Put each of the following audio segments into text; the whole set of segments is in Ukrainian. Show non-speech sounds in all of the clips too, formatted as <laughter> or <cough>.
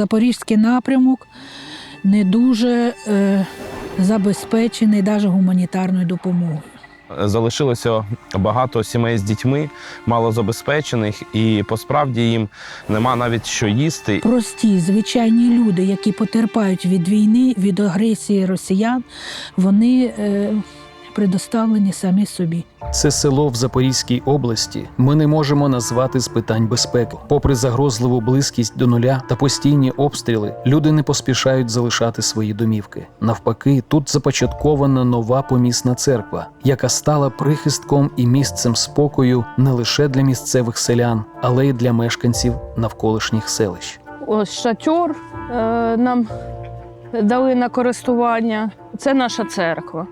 Запорізький напрямок не дуже е, забезпечений навіть гуманітарною допомогою. Залишилося багато сімей з дітьми, малозабезпечених, і посправді їм нема навіть що їсти. Прості, звичайні люди, які потерпають від війни, від агресії росіян, вони е, предоставлені самі собі. Це село в Запорізькій області ми не можемо назвати з питань безпеки. Попри загрозливу близькість до нуля та постійні обстріли, люди не поспішають залишати свої домівки. Навпаки, тут започаткована нова помісна церква, яка стала прихистком і місцем спокою не лише для місцевих селян, але й для мешканців навколишніх селищ. Ось шатер е, нам дали на користування. Це наша церква.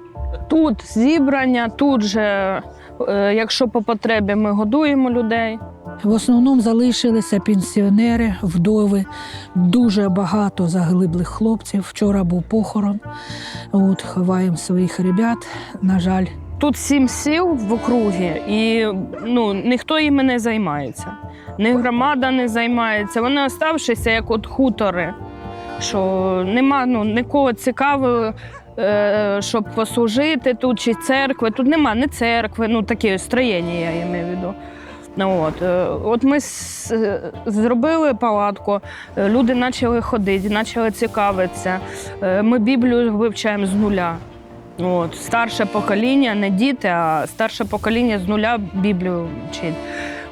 Тут зібрання, тут же, е, якщо по потребі, ми годуємо людей. В основному залишилися пенсіонери, вдови, дуже багато заглиблих хлопців. Вчора був похорон. От, ховаємо своїх ребят. На жаль, Тут сім сіл в округі, і ну, ніхто їми не займається. Ні громада не займається. Вони оставшися як от хутори, що нема ну, нікого цікавого, щоб послужити тут чи церкви. Тут нема ні церкви, ну таке строєння, я маю в виду. Ну, от, е, от ми е, зробили палатку, е, люди почали ходити, почали цікавитися. Е, Ми Біблію вивчаємо з нуля. От, старше покоління, не діти, а старше покоління з нуля Біблію вчить.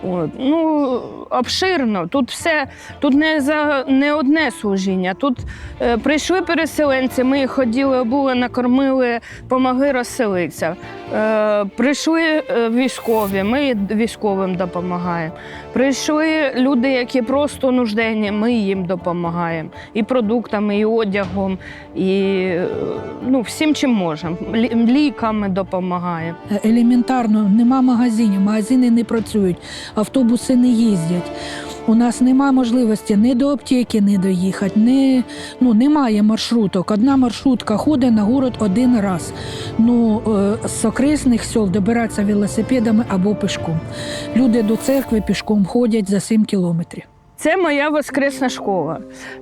От. Ну, обширно. Тут все, тут не за не одне служіння. Тут е, прийшли переселенці, ми їх ходили, обули, накормили, помогли розселитися. Е, прийшли е, військові, ми військовим допомагаємо. Прийшли люди, які просто нужденні, ми їм допомагаємо. І продуктами, і одягом, і е, ну, всім, чим можемо. Лі- Ліками допомагаємо. Елементарно нема магазинів, магазини не працюють, автобуси не їздять. У нас немає можливості ні до аптеки не доїхати, ні, ну, немає маршруток. Одна маршрутка ходить на город один раз. Ну, е, з окресних сел добиратися велосипедами або пішком. Люди до церкви пішком ходять за 7 кілометрів. Це моя воскресна школа.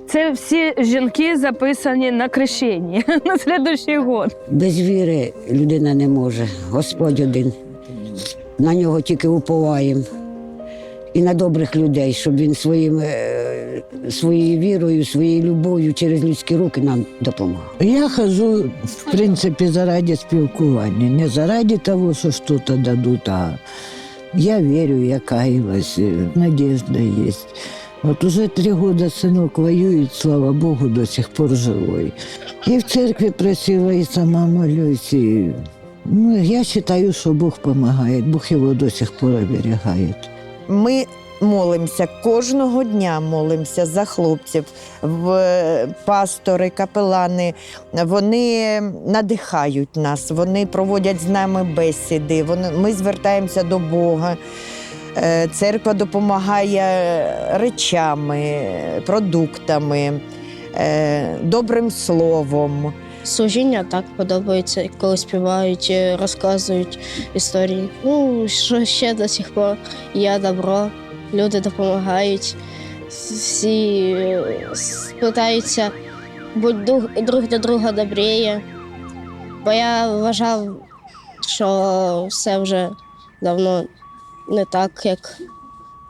Це всі жінки записані на крещенні <laughs> на слідуючий год. Без віри людина не може. Господь один. На нього тільки уповаємо. І на добрих людей, щоб він своїм, е, своєю вірою, своєю любов'ю через людські руки нам допомагав. Я хожу, в принципі, заради спілкування, не заради того, що щось дадуть, а я вірю, я каялась, е, надежда є. От уже три роки синок воює, слава Богу, до сих пор живий. І в церкві просила, і сама молюсь. І, ну, я вважаю, що Бог допомагає, Бог його до сих пор оберігає. Ми молимося кожного дня молимося за хлопців. Пастори, капелани, вони надихають нас, вони проводять з нами бесіди. Вони, ми звертаємося до Бога. Е, Церква допомагає речами, продуктами, е, добрим словом. Служіння так подобається, коли співають, е, розказують історії. Ну, що ще до сих пор є добро, люди допомагають, всі е, питаються друг, друг до друга добріє. Бо я вважав, що все вже давно не так, як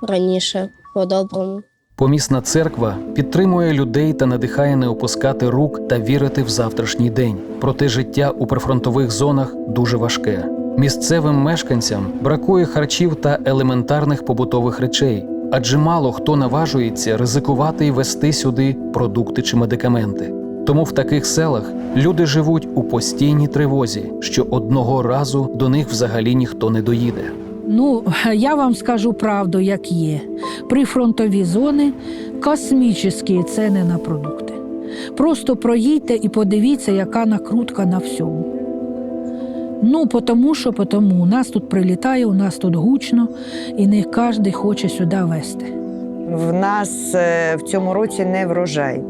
раніше, по-доброму. Помісна церква підтримує людей та надихає не опускати рук та вірити в завтрашній день. Проте життя у прифронтових зонах дуже важке. Місцевим мешканцям бракує харчів та елементарних побутових речей, адже мало хто наважується ризикувати і вести сюди продукти чи медикаменти. Тому в таких селах люди живуть у постійній тривозі, що одного разу до них взагалі ніхто не доїде. Ну, <laughs> я вам скажу правду, як є. Прифронтові зони космічні ціни на продукти. Просто проїдьте і подивіться, яка накрутка на всьому. Ну, тому що потому. у нас тут прилітає, у нас тут гучно, і не кожен хоче сюди вести. В нас е, в цьому році не врожай.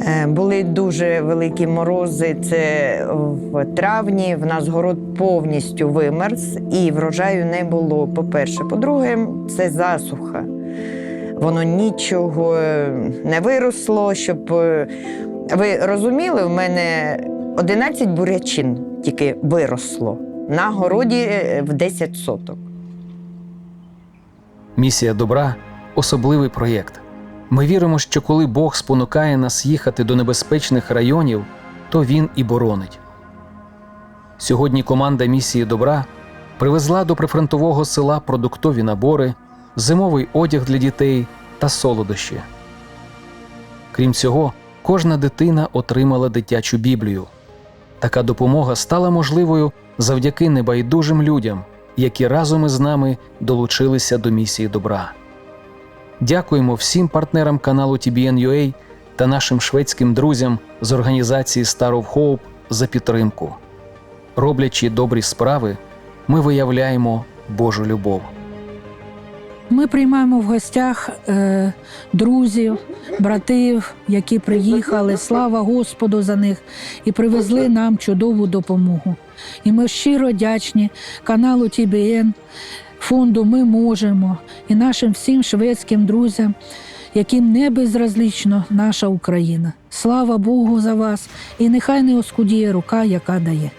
Е, Були дуже великі морози. Це в травні. В нас город повністю вимерз і врожаю не було. По-перше, по-друге, це засуха. воно нічого не виросло. Щоб е, ви розуміли, в мене 11 бурячин тільки виросло на городі е, в 10 соток. Місія добра особливий проєкт. Ми віримо, що коли Бог спонукає нас їхати до небезпечних районів, то Він і боронить. Сьогодні команда місії добра привезла до прифронтового села продуктові набори, зимовий одяг для дітей та солодощі. Крім цього, кожна дитина отримала дитячу Біблію. Така допомога стала можливою завдяки небайдужим людям, які разом із нами долучилися до місії добра. Дякуємо всім партнерам каналу TBN.UA та нашим шведським друзям з організації Star of Hope за підтримку. Роблячи добрі справи, ми виявляємо Божу любов. Ми приймаємо в гостях е, друзів, братів, які приїхали. Слава Господу за них і привезли нам чудову допомогу. І ми щиро вдячні каналу ТБН, фонду Ми можемо і нашим всім шведським друзям, яким не безразлічно наша Україна. Слава Богу за вас! І нехай не оскудіє рука, яка дає.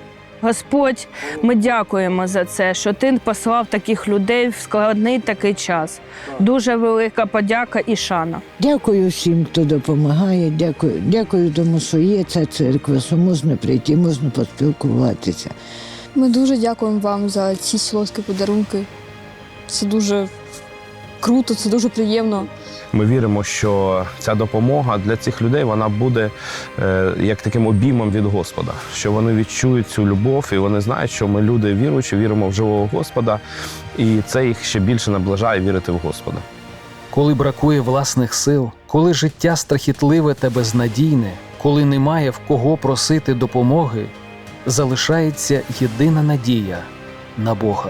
Господь, ми дякуємо за це, що ти послав таких людей в складний такий час. Дуже велика подяка і шана. Дякую всім, хто допомагає. Дякую, дякую тому, що є ця церква, що можна прийти, можна поспілкуватися. Ми дуже дякуємо вам за ці солодкі подарунки. Це дуже круто, це дуже приємно. Ми віримо, що ця допомога для цих людей вона буде е, як таким обіймом від Господа, що вони відчують цю любов, і вони знають, що ми люди віруючі, віримо в живого Господа, і це їх ще більше наближає вірити в Господа. Коли бракує власних сил, коли життя страхітливе та безнадійне, коли немає в кого просити допомоги, залишається єдина надія на Бога.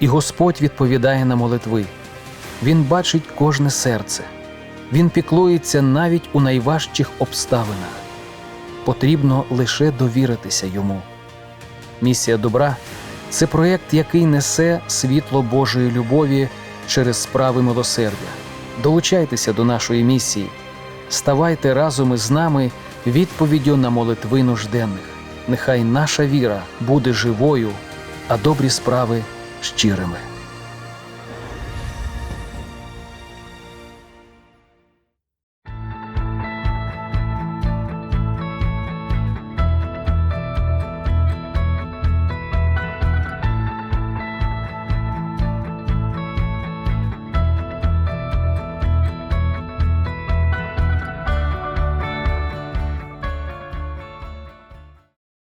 І Господь відповідає на молитви. Він бачить кожне серце, Він піклується навіть у найважчих обставинах. Потрібно лише довіритися йому. Місія добра це проєкт, який несе світло Божої любові через справи милосердя. Долучайтеся до нашої місії, ставайте разом із нами відповіддю на молитви нужденних. Нехай наша віра буде живою, а добрі справи щирими.